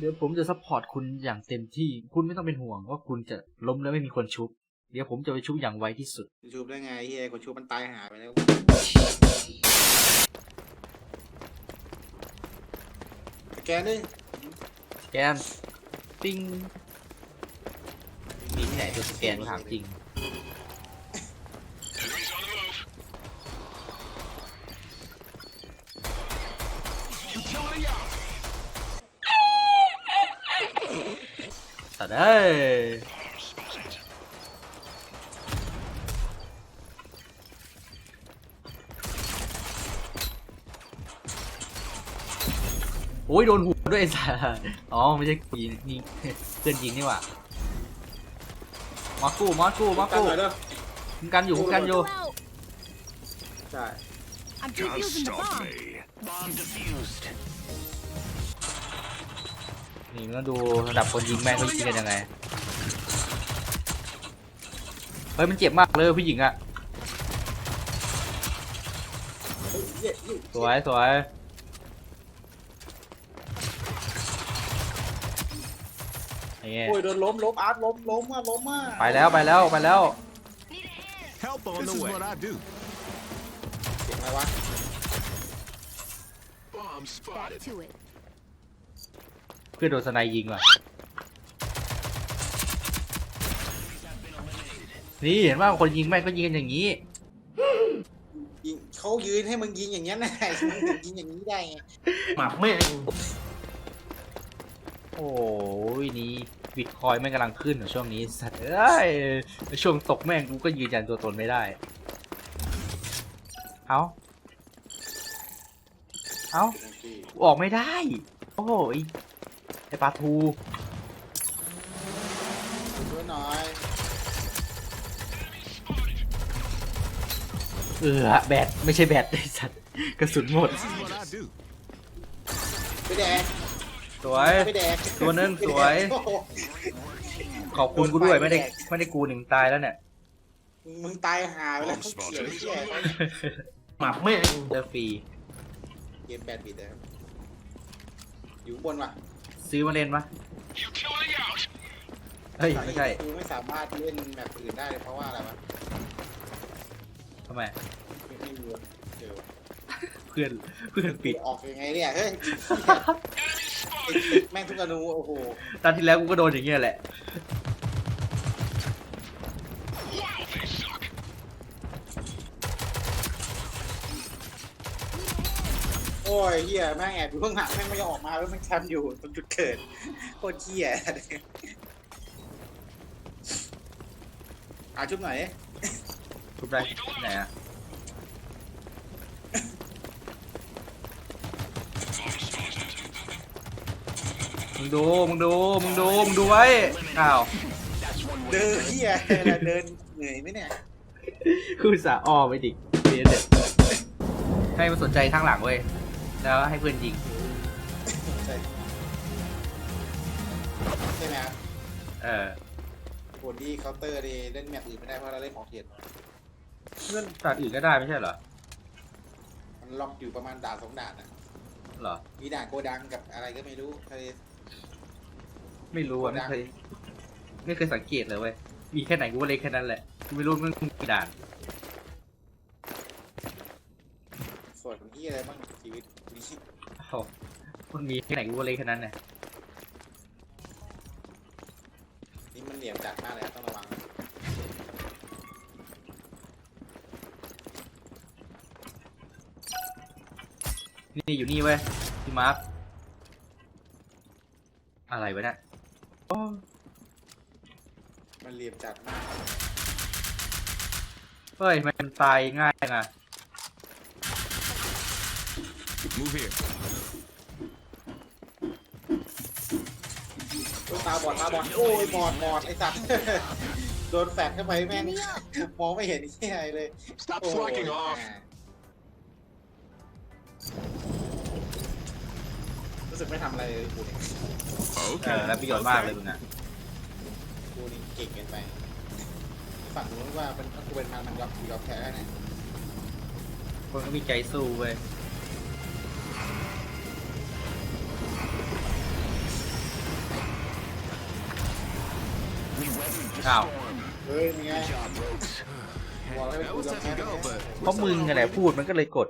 เดี๋ยวผมจะซัพพอร์ตคุณอย่างเต็มที่ คุณไม่ต้องเป็นห่วงว่าคุณจะล้มแล้วไม่มีคนชุบ เดี๋ยวผมจะไปชุบอย่างไวที่สุด ชูบได้ไงเฮียคนชูบมันตายหายไปแล้วสแกนดิแกนปิ้งมีที่ไหนตัวสแกนกูถามจริง สัตว์เอ้ยโอ้ยโดนหัวด้วยไอ้สัสอ๋อไม่ใช่กูยิงนี่เพื่อนยิงนี่หว่ามากู้มากู้มากันกู้หน่อยเด้อคุ้มกันอยู่คุ้มกันอยู่ Well, ใช่ I'm defusing the bomb. Bomb defused. นี่มึงต้องดูระดับคนยิงแม่งเขายิงกันยังไง เฮ้ยมันเจ็บมากเลยผู้หญิงอะเฮ้ยเหี้ยเหี้ยสวยสวยนี่โอ้ยโดนล้มล้มอาร์ตล้มล้มอะล้มอะไปแล้วไปแล้วไปแล้ว Help on This the is way. what I do. เสียงอะไรวะ Bomb Back spotted. to it. เพื่อนโดนสไนด์ยิงว่ะ นี่เห็นว่าคนยิงแม่งก็ยิงกันอย่างนี้ ยิงเขายืนให้มึงยิงอย่างเงี้ยนะมึงถึงยิงอย่างนี้ได้ไงหมักแม่งโอ้ยนี่บิตคอยแม่งกำลังขึ้นเหรอช่วงนี้สัตว์เอ้ยช่วงตกแม่งกูก็ยืนยันตัวตนไม่ได้ เอาเอากูออกไม่ได้ โอ้ย ไอปลาทูช่วยหน่อยเออแบตไม่ใช่แบตไอสัตว์กระสุนหมด This is what I do. ไปแดกสวย ไปแดกตัวนึงสวย โอ้โหขอบคุณกูด้วยไม่ได้ไม่ได้กูหนึ่งตายแล้วเนี่ย มึงตายหาไปแล้วเขาเขียวเหี้ยหมักแม่งเจอฟรี เกมแปดบิตนะครับอยู่ข้างบนว่ะ ซื้อมาเล่นปะเฮ้ย ไม่ใช่คือไม่สามารถเล่นแบบอื่นได้เลยเพราะว่าอะไรวะทำไม ไม่ไม่รู้อะเดี๋ยวเพื่อนเพื่อนปิด ออกยังไงเนี่ยเฮ้ยไอ้แม่งทุกอนูโอ้โห ตอนที่แล้วกูก็โดนอย่างเงี้ยแหละ อ้ยเฮียแม่งแอบอยู่ข้างหลังแม่งไม่ยอมออกมาแล้วแม่งแคมป์อยู่ตรงจุดเกิดโคตรเฮียอาชุบหน่อยดิทุบได้ที่ไหนอะมึงดู มึงดู มึงดู มึงดูไว้อ้าว เดินเฮียเดินเหนื่อยไหมเนี่ยคือสาอ้อไปดิเบียเด็ดให้มันสนใจข้างหลังเว้ย แล้วให้เพื่อนยิงใช่ใช่ไหมครับเออคนที่เคาน์เตอร์ดีเล่นแมปอื่นไม่ได้เพราะเราเล่นของเทียนเล่นด่านอื่นก็ได้ไม่ใช่เหรอมันล็อกอยู่ประมาณด่านสองด่านนะเหรอมีด่านโกดังกับอะไรก็ไม่รู้เคยไม่รู้อะไม่เคยไม่เคยสังเกตเลยเว้ยมีแค่ไหนกูก็เล็กแค่นั้นแหละกูไม่รู้มันมีด่าน ส่วนที่ อะไรบ้างชีวิตนี้โอ้มันมีแค่ไหนกูก็เล็กแค่นั้นแหละนี่มันเหลี่ยมจัดมากเลยครับต้องระวังนี่อยู่นี่เว้ยพี่มาร์คอะไรวะเนี่ยโอ้มันเหลี่ยมจัดมาก เฮ้ย มันตายง่ายนะ Move here. โอ้ยตาบอดตาบอดโอ้ยบอดบอดไอ้สัตว์ โดนแฟดเข้าไปแม่งมองไม่เห็นที่อะไรเลย Stop โอ้ย slacking off. รู้สึกไม่ทำอะไรเลยกูเนี่ยเออ Okay. แล้วประโยชน์มากเลยมึงอะกูนี่เก่งเกินไปฝั่งนู้นว่าเป็นถ้ากูเป็นมันมันยอมยอมแพ้เนี่ยคนก็มีใจสู้เว้ย อ้าวเฮ้ยมีไง Job, Rogues. บอกให้ That กู was จะ touch แพ้ and go, but เพราะมึงไงแหละพูดมันก็เลยกด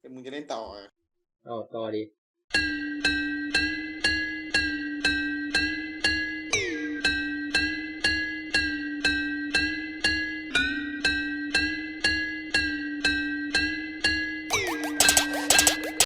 แต่มึงจะเล่นต่อเอาต่อดิ